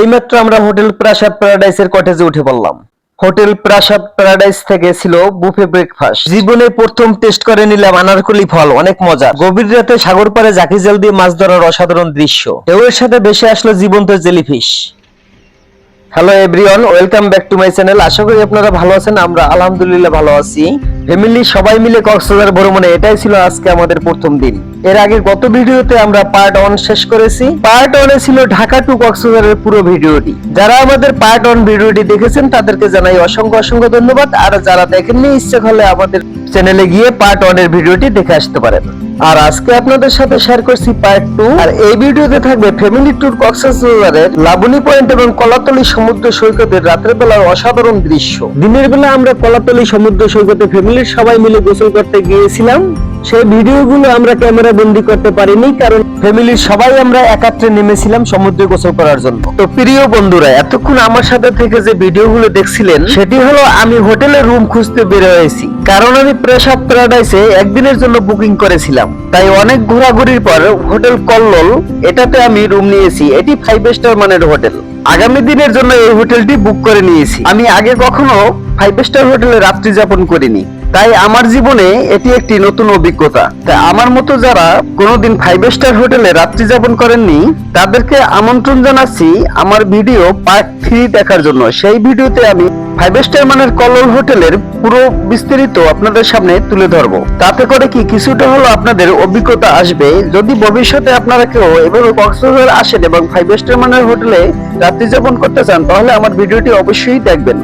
এইমাত্র আমরা হোটেল প্রাসাদ প্যারাডাইসের কটেজে উঠে পড়লাম। হোটেল প্রাসাদ প্যারাডাইস থেকে ছিল বুফে ব্রেকফাস্ট। জীবনে প্রথম টেস্ট করে নিলাম আনারকলি ফল, অনেক মজা। গভীর রাতে সাগর পাড়ে জাকি জাল দিয়ে মাছ ধরার অসাধারণ দৃশ্য। ঢেউয়ের সাথে বেশি আসলো জীবন্ত jellyfish. Hello everyone welcome back to my channel আশা করি আপনারা ভালো আছেন, আমরা আলহামদুলিল্লাহ ভালো আছি। ফ্যামিলি সবাই মিলে কক্সবাজার ভ্রমণে, এটাই ছিল আজকে আমাদের প্রথম দিন। এর আগে গত ভিডিওতে আমরা পার্ট ওয়ান শেষ করেছি। পার্ট ওয়ানে ছিল ঢাকা টু কক্সবাজারের পুরো ভিডিওটি। যারা আমাদের পার্ট ওয়ান ভিডিওটি দেখেছেন, তাদেরকে জানাই অসংখ্য অসংখ্য ধন্যবাদ। আর যারা দেখেননি, ইচ্ছে হলে আমাদের চ্যানেলে গিয়ে পার্ট ওয়ানের ভিডিওটি দেখে আসতে পারেন। আর আজকে আপনাদের সাথে শেয়ার করছি পার্ট টু আর এই ভিডিওতে থাকবে ফ্যামিলি ট্যুর কক্সবাজারের লাবণী পয়েন্ট এবং কলাতলি সমুদ্র সৈকতের রাতের বেলার অসাধারণ দৃশ্য। দিনের বেলা আমরা কলাতলি সমুদ্র সৈকতে ফ্যামিলির সবাই মিলে গোসল করতে গিয়েছিলাম। সেই ভিডিওগুলো আমরা ক্যামেরা বন্দি করতে পারিনি, কারণ ফ্যামিলির সবাই আমরা একাত্রে নেমেছিলাম সমুদ্রে গোসল করার জন্য। তো প্রিয় বন্ধুরা, এতক্ষণ আমার সাথে থেকে যে ভিডিওগুলো দেখছিলেন, সেটি হলো আমি হোটেলে রুম খুঁজতে বের হয়েছি। কারণ আমি প্রেসাদ প্যারাডাইসে একদিনের জন্য বুকিং করেছিলাম। তাই অনেক ঘোরাঘুরির পর হোটেল কল্লোল, এটাতে আমি রুম নিয়েছি। এটি ফাইভ স্টার মানের হোটেল। আগামী দিনের জন্য এই হোটেলটি বুক করে নিয়েছি। আমি আগে কখনো ফাইভ স্টার হোটেলে রাত্রি যাপন করিনি। তাই আমার জীবনে এটি একটি নতুন অভিজ্ঞতা। তাই আমার মতো যারা কোনোদিন ফাইভ স্টার হোটেলে রাত্রি যাপন করেননি, তাদেরকে আমন্ত্রণ জানাচ্ছি আমার ভিডিও পার্ট থ্রি দেখার জন্য। সেই ভিডিওতে আমি ফাইভ স্টার মানের কল্লোল হোটেলের পুরো বিস্তারিত আপনাদের সামনে তুলে ধরবো। তাতে করে কি কিছুটা হলো আপনাদের অভিজ্ঞতা আসবে। যদি ভবিষ্যতে আপনারা কেউ এভাবে কক্সবাজার আসেন এবং ফাইভ স্টার মানের হোটেলে রাত্রি যাপন করতে চান, তাহলে আমার ভিডিওটি অবশ্যই দেখবেন।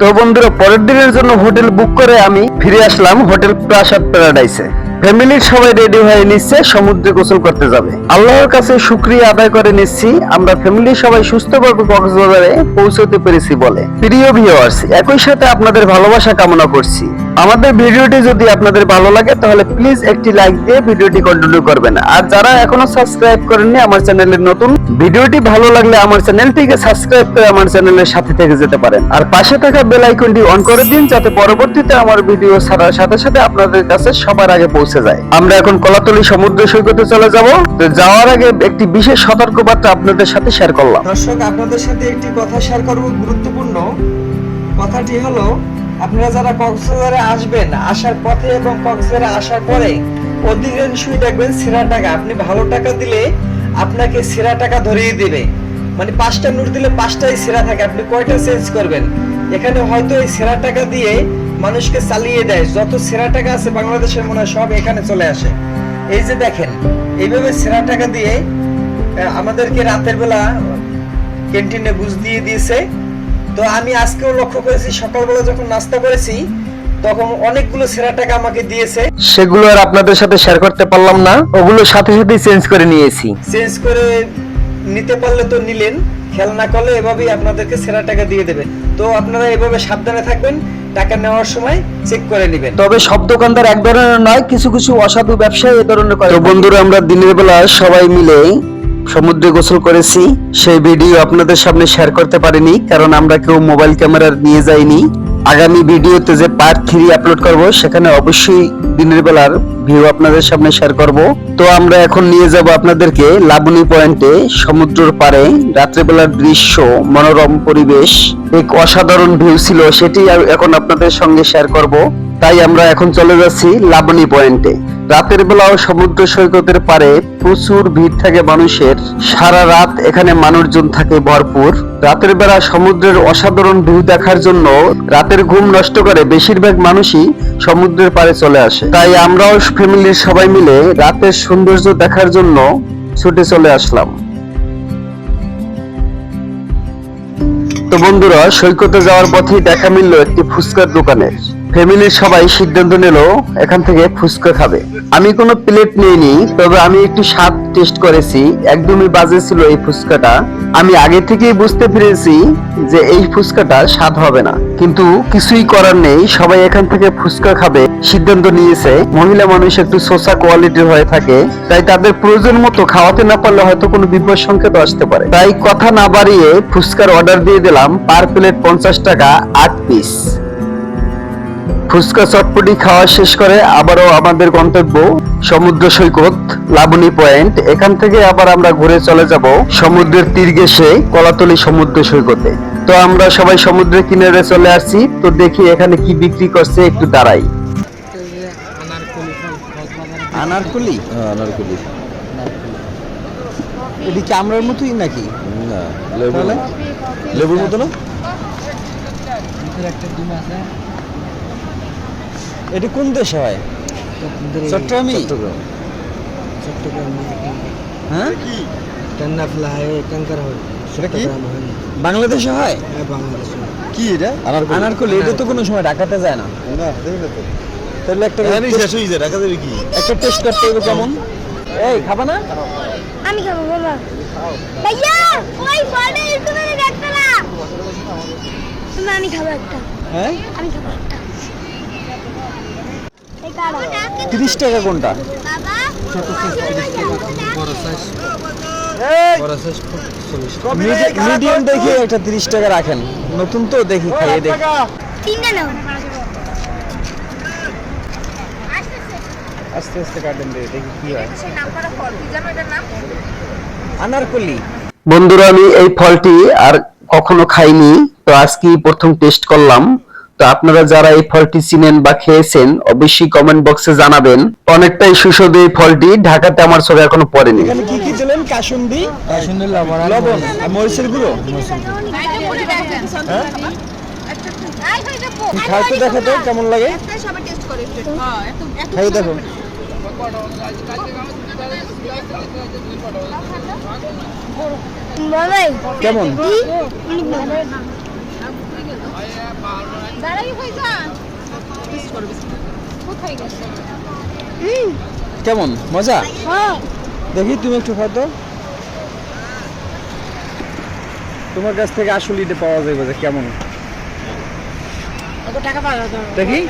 তো বন্ধুরা পরের দিনের জন্য হোটেল বুক করে আমি ফিরে আসলাম হোটেল প্রাসাদ প্যারাডাইসে। ফ্যামিলির সবাই রেডি হয়ে নিচ্ছে, সমুদ্রে গোসল করতে যাবে। আল্লাহর কাছে শুক্রিয়া আদায় করে নিচ্ছি। আমরা ফ্যামিলির সবাই সুস্থভাবে কক্সবাজারে পৌঁছতে পেরেছি বলে। প্রিয় ভিউয়ার্স একই সাথে আপনাদের ভালোবাসা কামনা করছি। আমাদের ভিডিওটি যদি আপনাদের ভালো লাগে, তাহলে প্লিজ একটি লাইক দিয়ে ভিডিওটি কন্টিনিউ করবেন। আর যারা এখনও সাবস্ক্রাইব করেননি, আমার চ্যানেলের নতুন, ভিডিওটি ভালো লাগলে আমার চ্যানেলটিকে সাবস্ক্রাইব করে আমার চ্যানেলের সাথে থেকে যেতে পারেন। আর পাশে থাকা বেল আইকনটি অন করে দিন, যাতে পরবর্তীতে আমার ভিডিও ছাড়ার সাথে সাথে আপনাদের কাছে সবার আগে পৌঁছে যায়। আমরা এখন কলাতলি সমুদ্র সৈকতে চলে যাব। তো যাওয়ার আগে একটি বিশেষ সতর্কবার্তা আপনাদের সাথে শেয়ার করলাম। দর্শক, আপনাদের সাথে একটি কথা শেয়ার করব গুরুত্বপূর্ণ। কথাটি হলো আপনারা যারা কক্সবাজারে আসবেন, আসার পথে এবং কক্সবাজারে আসার পরে অধিকাংশই দেখবেন সেরা টাকা। আপনি ভালো টাকা দিলে আপনাকে সেরা টাকা ধরিয়ে দিবে। মানে পাঁচটা নোট দিলে পাঁচটাই সেরা থাকে। আপনি কয়টা চেঞ্জ করবেন? এখানে হয়তো এই সেরা টাকা দিয়ে মানুষকে চালিয়ে দেয়। যত সেরা টাকা আছে বাংলাদেশের মনে হয় সব এখানে চলে আসে। এই যে দেখেন, এইভাবে সেরা টাকা দিয়ে আমাদেরকে রাতের বেলা ক্যান্টিনে বুঝ দিয়ে দিয়েছে। তো আমি আজকেও লক্ষ্য করেছি সকালবেলা যখন নাস্তা করেছি তখন অনেকগুলো সেরা টাকা আমাকে দিয়েছে। সেগুলো আর আপনাদের সাথে শেয়ার করতে পারলাম না ওগুলো সাথে সাথে চেঞ্জ করে নিয়েছি। চেঞ্জ করে নিতে পারলে তো নিলেন খেয়াল না করলে এভাবেই আপনাদেরকে সেরা টাকা দিয়ে দেবে। তো আপনারা এভাবে সাবধানে থাকবেন টাকা নেওয়ার সময় চেক করে নেবেন। তবে সব দোকানদার এক ধরনের নয় কিছু কিছু অসাধু ব্যবসায়ী এ ধরনের করে তো বন্ধুরা আমরা দিনের বেলা সবাই মিলে সমুদ্রে গোসল করেছি। সেই ভিডিও আপনাদের সামনে শেয়ার করতে পারিনি, কারণ আমরা কেউ মোবাইল ক্যামেরা নিয়ে যাইনি। আগামী ভিডিওতে যে পার্ট থ্রি আপলোড করব, সেখানে অবশ্যই দিনের বেলার ভিউ আপনাদের সামনে শেয়ার করব। তো আমরা এখন নিয়ে যাব আপনাদেরকে লাবণী পয়েন্টে সমুদ্রের পাড়ে, রাত্রেবেলার দৃশ্য, মনোরম পরিবেশ। এক অসাধারণ ভিউ ছিল, সেটি এখন আপনাদের সঙ্গে শেয়ার করব। তাই আমরা এখন চলে যাচ্ছি লাবণী পয়েন্টে। রাতের বেলাও সমুদ্র সৈকতের পারে প্রচুর ভিড় থাকে মানুষের। সারা রাত এখানে মানুষজন থাকে ভরপুর। রাতের বেলা সমুদ্রের অসাধারণ ভিউ দেখার জন্য রাতের ঘুম নষ্ট করে বেশিরভাগ মানুষই সমুদ্রের পাড়ে চলে আসে। তাই আমরাও ফ্যামিলির সবাই মিলে রাতের সৌন্দর্য দেখার জন্য ছুটে চলে আসলাম। তো বন্ধুরা, সৈকতে যাওয়ার পথেই দেখা মিলল একটি ফুচকার দোকানের। ফ্যামিলির সবাই সিদ্ধান্ত নিল, এখান থেকে ফুচকা খাবে। আমি কোনো প্লেট নিইনি, তবে আমি একটু স্বাদ টেস্ট করেছি। একদমই বাজে ছিল এই ফুচকাটা। আমি আগে থেকেই বুঝতে পেরেছি যে এই ফুচকাটা স্বাদ হবে না। কিন্তু কিছুই করার নেই, সবাই এখান থেকে ফুচকা খাবে, সিদ্ধান্ত নিয়েছে। মহিলা মানুষ একটু সোসা কোয়ালিটির হয়ে থাকে, তাই তাদের প্রয়োজন মতো খাওয়াতে না পারলে হয়তো কোনো বিপদ সংকেত আসতে পারে। তাই কথা না বাড়িয়ে ফুচকার অর্ডার দিয়ে দিলাম পার প্লেট পঞ্চাশ টাকা, আট পিস ফুচকা চটপটি খাওয়া শেষ করে আবারও আমাদের গন্তব্য সমুদ্র সৈকত লাবণী পয়েন্ট। এখান থেকে আবার আমরা ঘুরে চলে যাব সমুদ্রের তীর ঘেঁষে কলাতলি সমুদ্র সৈকতে। তো আমরা সবাই সমুদ্রের কিনারে চলে আসছি। তো দেখি এখানে কি বিক্রি করছে একটু দাঁড়াই। আনারকলি? হ্যাঁ আনারকলি। এটি কি আমরার মতোই নাকি? না লেবু লেবুর মতো না? এটি কোন দেশে হয়? চট্টগ্রামে। চট্টগ্রাম। হ্যাঁ। হয়? হয়। সেটা হ্যাঁ, কি? বাংলাদেশে হয়? কি এটা? আনারকলি। এটা তো কোনো সময় ঢাকাতে যায় না। তাহলে একটা জানি শেষ হয়ে যায় ঢাকাতে কি? একটা টেস্ট করতে হবে কেমন? এই খাবা না? আমি খাব বাবা ভাইয়া ওই ফলে দেখতে না। আমি খাব একটা। হ্যাঁ? আমি খাব একটা। তিরিশ টাকা কোনটা? মিডিয়াম দেখি একটা তিরিশ টাকা রাখেন। নতুন তো দেখি খাইয়ে দেখি। আস্তে আস্তে কাটেন দেখি কি হয়। আনারকলি। বন্ধুরা আমি এই ফলটি আর কখনো খাইনি তো আজকে প্রথম টেস্ট করলাম। তো আপনারা যারা এই ফলটি চিনেন বা খেয়েছেন অবশ্যই কমেন্ট বক্সে জানাবেন। অনেকটাই সুস্বাদু এই ফলটি। ঢাকাতে আমার ছবি এখনও পড়েনি। কি কি দিলেন? লবণ লবণ। আর মরিচের গুঁড়ো? খাইতে দেখো তো কেমন লাগে? খাই দেখো। কেমন? দাঁড়াই কেমন? মজা? হ্যাঁ। দেখি তুমি একটু খাতো তোমার কাছ থেকে আসলে এটা পাওয়া যাবে যে কেমন। দেখি।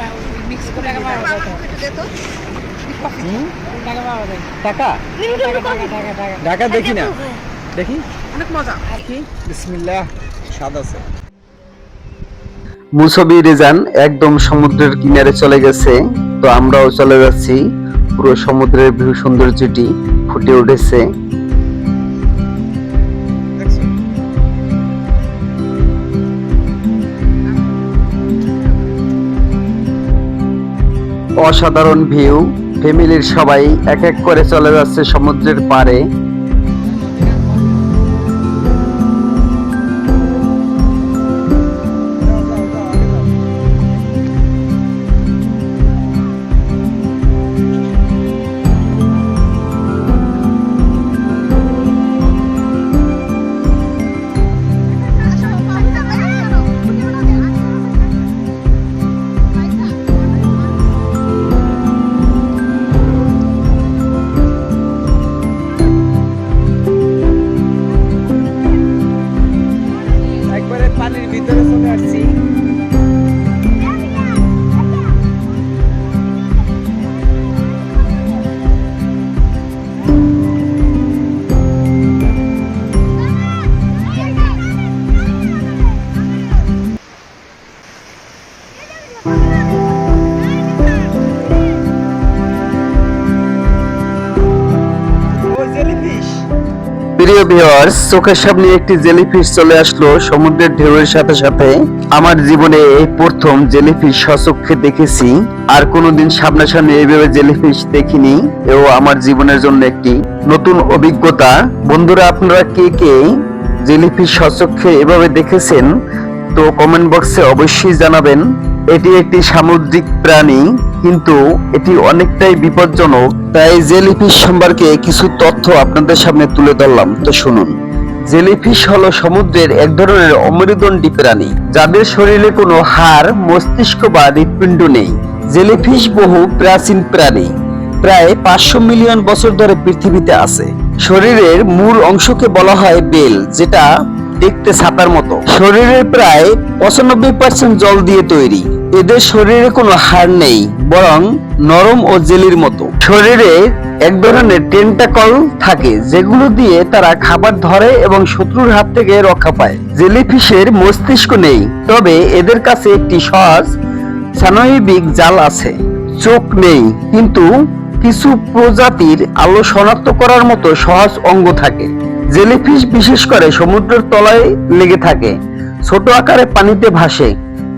হুম? টাকা ঢাকা দেখি না। দেখি। অনেক মজা। বিসমিল্লাহ। স্বাদ আছে। মুসবি রেজান একদম সমুদ্রের কিনারে চলে গেছে, তো আমরাও চলে যাচ্ছি। পুরো সমুদ্রের ভিউ সৌন্দর্যটি ফুটে উঠেছে। অসাধারণ ভিউ, ফ্যামিলির সবাই এক এক করে চলে যাচ্ছে সমুদ্রের পাড়ে। প্রিয় ভিউয়ার্স চোখের সামনে একটি জেলিফিশ চলে আসলো, সমুদ্রের ঢেউয়ের সাথে সাথে। আমার জীবনে এই প্রথম জেলিফিশ সচক্ষে দেখেছি, আর কোনোদিন সামনাসামনি এইভাবে জেলিফিশ দেখিনি। এও আমার জীবনের জন্য একটি নতুন অভিজ্ঞতা। বন্ধুরা, আপনারা কে কে জেলিফিশ সচক্ষে এভাবে দেখেছেন, তো কমেন্ট বক্সে অবশ্যই জানাবেন। এটি একটি সামুদ্রিক প্রাণী, কিন্তু এটি অনেকটাই বিপজ্জনক। তাই জেলিফিশ সম্পর্কে কিছু তথ্য আপনাদের সামনে তুলে ধরলাম। তো শুনুন। জেলিফিশ হলো সমুদ্রের এক ধরনের অমেরুদণ্ডী প্রাণী, যাদের শরীরে কোনো হাড়, মস্তিষ্ক বা হৃৎপিণ্ড নেই। জেলিফিশ বহু প্রাচীন প্রাণী, প্রায় পাঁচশো মিলিয়ন বছর ধরে পৃথিবীতে আছে। শরীরের মূল অংশকে বলা হয় বেল, যেটা দেখতে ছাতার মতো। শরীরের প্রায় পঁচানব্বই পার্সেন্ট জল দিয়ে তৈরি। এদের শরীরে কোনো হাড় নেই, বরং নরম ও জেলির মতো। শরীরে এক ধরনের টেন্টাকল থাকে, যেগুলো দিয়ে তারা খাবার ধরে এবং শত্রুর হাত থেকে রক্ষা পায়। জেলিফিশের মস্তিষ্ক নেই, তবে এদের কাছে একটি সহজ স্নায়বিক জাল আছে। চোখ নেই, কিন্তু কিছু প্রজাতির আলো শনাক্ত করার মতো সহজ অঙ্গ থাকে। জেলিফিশ বিশেষ করে সমুদ্রের তলায় লেগে থাকে, ছোট আকারে পানিতে ভাসে।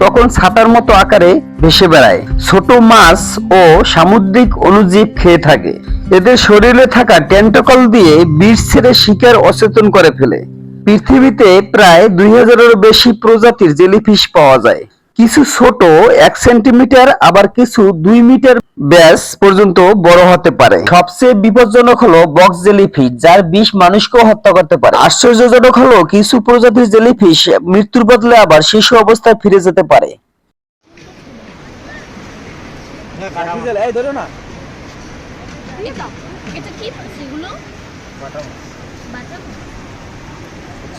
তখন ছাতার মতো আকারে ভেসে বেড়ায়। ছোট মাছ ও সামুদ্রিক অনুজীব খেয়ে থাকে। এদের শরীরে থাকা ট্যান্টকল দিয়ে বিষ ছেড়ে শিকার অচেতন করে ফেলে। পৃথিবীতে প্রায় দুই হাজারেরও বেশি প্রজাতির জেলিফিশ পাওয়া যায়। কিছু ছোট এক সেন্টিমিটার আবার কিছু দুই মিটার ব্যাস পর্যন্ত বড় হতে পারে। সবচেয়ে বিপজ্জনক হলো বক্স জেলিফিশ যার বিষ মানুষকেও হত্যা করতে পারে। আশ্চর্যজনক হলো কিছু প্রজাতির জেলিফিশ মৃত্যুর বদলে আবার শিশু অবস্থায় ফিরে যেতে পারে।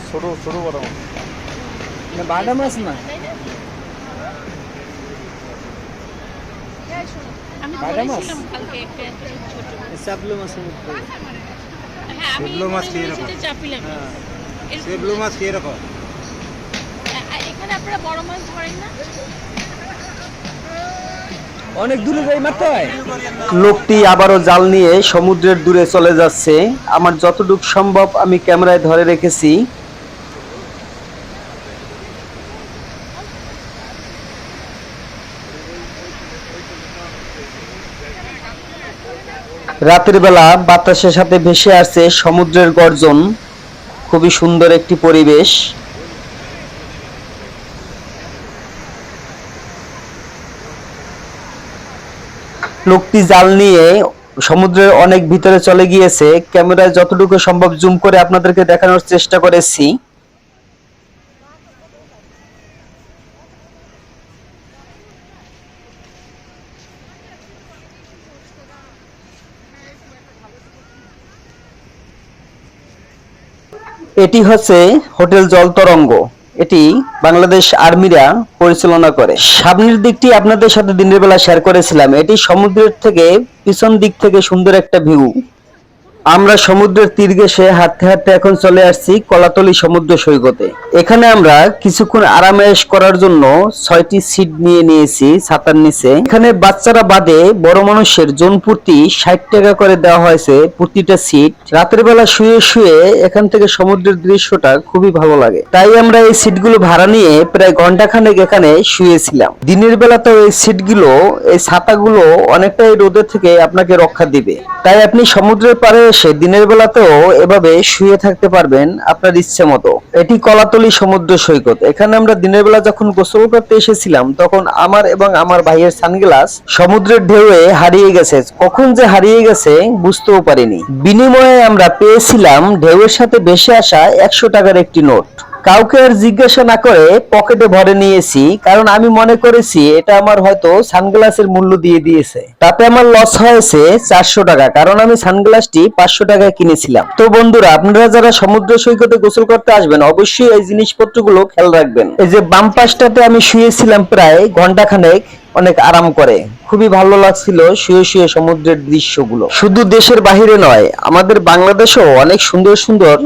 ছোট ছোট বড়। বাটা মাছ না তাই না আমি বাটা মাছ? বলেছিলাম কালকে একটা এত ছোট চাপলো মাছের মতো হ্যাঁ মাছ কি বলেছি যে চাপিলাম। এরকম- সেগুলো মাছ কি এরকম আ- আ- এখানে আপনারা বড় মাছ ধরেন না? অনেক দূরে যাই মারতে হয়। লোকটি আবারও জাল নিয়ে সমুদ্রের দূরে চলে যাচ্ছে। আমার যতটুকু সম্ভব আমি ক্যামেরায় ধরে রেখেছি। রাতের বেলা বাতাসের সাথে ভেসে আসছে সমুদ্রের গর্জন। খুবই সুন্দর একটি পরিবেশ। লোকটি জাল নিয়ে সমুদ্রের অনেক ভিতরে চলে গিয়েছে। ক্যামেরায় যতটুকু সম্ভব জুম করে আপনাদেরকে দেখানোর চেষ্টা করেছি। এটি হচ্ছে হোটেল জল তরঙ্গ। এটি বাংলাদেশ আর্মিরা পরিচালনা করে। সামনের দিকটি আপনাদের সাথে দিনের বেলা শেয়ার করেছিলাম। এটি সমুদ্রের থেকে পিছন দিক থেকে সুন্দর একটা ভিউ আমরা সমুদ্রের তীর ঘেঁষে হাঁটতে হাঁটতে এখন চলে আসছি কলাতলি সমুদ্র সৈকতে। এখানে আমরা কিছুক্ষণ আরামায়েশ করার জন্য ছয়টি সিট নিয়ে নিয়েছি ছাতার নিচে। এখানে বাচ্চারা বাদে বড় মানুষের জন প্রতি ষাট টাকা করে দেওয়া হয়েছে প্রতিটা সিট। রাতের বেলা শুয়ে শুয়ে এখান থেকে সমুদ্রের দৃশ্যটা খুবই ভালো লাগে। তাই আমরা এই সিটগুলো ভাড়া নিয়ে প্রায় ঘণ্টা খানেক এখানে শুয়েছিলাম। দিনের বেলাতেও এই সিটগুলো, এই ছাতাগুলো অনেকটাই রোদের থেকে আপনাকে রক্ষা দিবে। তাই আপনি সমুদ্রের পাড়ে এসে দিনের বেলাতেও এভাবে শুয়ে থাকতে পারবেন আপনার ইচ্ছে মতো। এটি কলাতলি সমুদ্র সৈকত। এখানে আমরা দিনের বেলা যখন গোসল করতে এসেছিলাম, তখন আমার এবং আমার ভাইয়ের সানগ্লাস সমুদ্রের ঢেউয়ে হারিয়ে গেছে। কখন যে হারিয়ে গেছে বুঝতেও পারিনি। বিনিময়ে আমরা পেয়েছিলাম ঢেউয়ের সাথে ভেসে আসা একশো টাকার একটি নোট। কাউকে আর জিজ্ঞাসা না করে পকেটে ভরে নিয়েছি, কারণ আমি মনে করেছি এটা আমার হয়তো সানগ্লাসের মূল্য দিয়ে দিয়েছে। তাতে আমার লস হয়েছে চারশো টাকা, কারণ আমি সানগ্লাসটি পাঁচশো টাকায় কিনেছিলাম। তো বন্ধুরা, আপনারা যারা সমুদ্র সৈকতে গোসল করতে আসবেন, অবশ্যই এই জিনিসপত্রগুলো খেয়াল রাখবেন। এই যে বাম পাশটাতে আমি শুয়েছিলাম প্রায় ঘণ্টা খানেক অনেক আরাম করে। খুবই ভালো লাগছিল শুয়ে শুয়ে সমুদ্রের দৃশ্যগুলো। শুধু দেশের বাহিরে নয়, আমাদের বাংলাদেশেও অনেক সুন্দর সুন্দর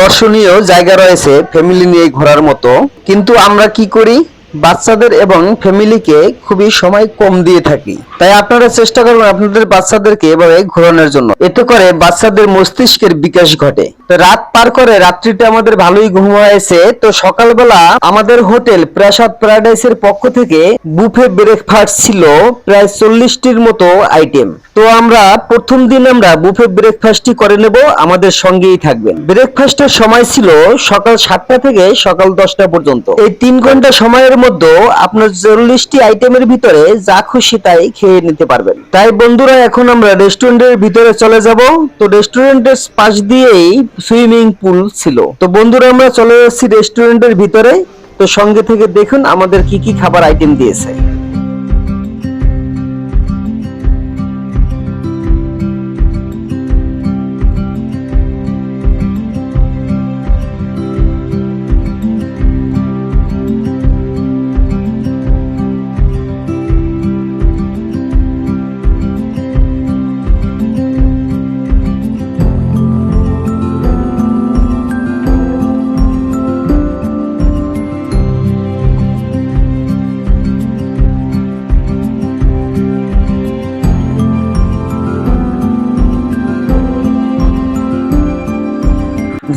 দর্শনীয় জায়গা রয়েছে ফ্যামিলি নিয়ে ঘোরার মতো। কিন্তু আমরা কি করি? বাচ্চাদের এবং ফ্যামিলিকে খুবই সময় কম দিয়ে থাকি। তাই আপনারা চেষ্টা করবেন আপনাদের বাচ্চাদেরকে এভাবে ঘোরানোর জন্য। এতে করে বাচ্চাদের মস্তিষ্কের বিকাশ ঘটে। তো রাত পার করে রাত্রিটা আমাদের ভালোই ঘুম হয়েছে। তো সকালবেলা আমাদের হোটেল প্রাসাদ প্যারাডাইসের পক্ষ থেকে বুফে ব্রেকফাস্ট ছিল প্রায় চল্লিশটির মতো আইটেম। তো আমরা প্রথম দিন আমরা বুফে ব্রেকফাস্টই করে নেব, আমাদের সঙ্গেই থাকবেন। ব্রেকফাস্টের সময় ছিল সকাল সাতটা থেকে সকাল দশটা পর্যন্ত। এই তিন ঘণ্টা সময়ের মধ্যে আপনার চল্লিশটি আইটেমের ভিতরে যা খুশি তাই খেয়ে নিতে পারবেন। তাই বন্ধুরা, এখন আমরা রেস্টুরেন্টের ভিতরে চলে যাব। তো রেস্টুরেন্টের পাশ দিয়েই সুইমিং পুল ছিল। তো বন্ধুরা, আমরা চলে যাচ্ছি রেস্টুরেন্টের ভিতরে। তো সঙ্গে থেকে দেখুন আমাদের কি কি খাবার আইটেম দিয়েছে।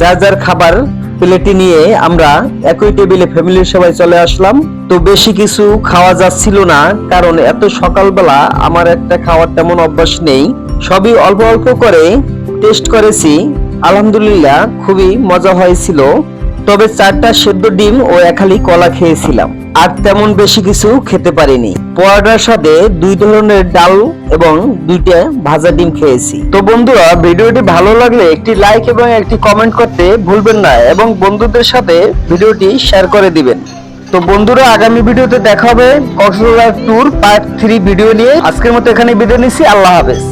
যার যার খাবার প্লেটে নিয়ে আমরা একই টেবিলে ফ্যামিলির সবাই চলে আসলাম। তো বেশি কিছু খাওয়া যাচ্ছিল না, কারণ এত সকালবেলা আমার একটা খাওয়ার তেমন অভ্যাস নেই। সবই অল্প অল্প করে টেস্ট করেছি। আলহামদুলিল্লাহ, খুবই মজা হয়েছিল। তবে চারটা সেদ্ধ ডিম ও একালি কলা খেয়েছিলাম। আর তেমন বেশি কিছু খেতে পারিনি। পরোটার সাথে দুই ধরনের ডাল এবং দুইটা ভাজা ডিম খেয়েছি। তো বন্ধুরা, ভিডিওটি ভালো লাগলে একটি লাইক এবং একটি কমেন্ট করতে ভুলবেন না এবং বন্ধুদের সাথে ভিডিওটি শেয়ার করে দিবেন। তো বন্ধুরা, আগামী ভিডিওতে দেখা হবে Cox's Bazar tour part three video নিয়ে। আজকের মতো এখানে বিদায় নিচ্ছি। আল্লাহ হাফেজ।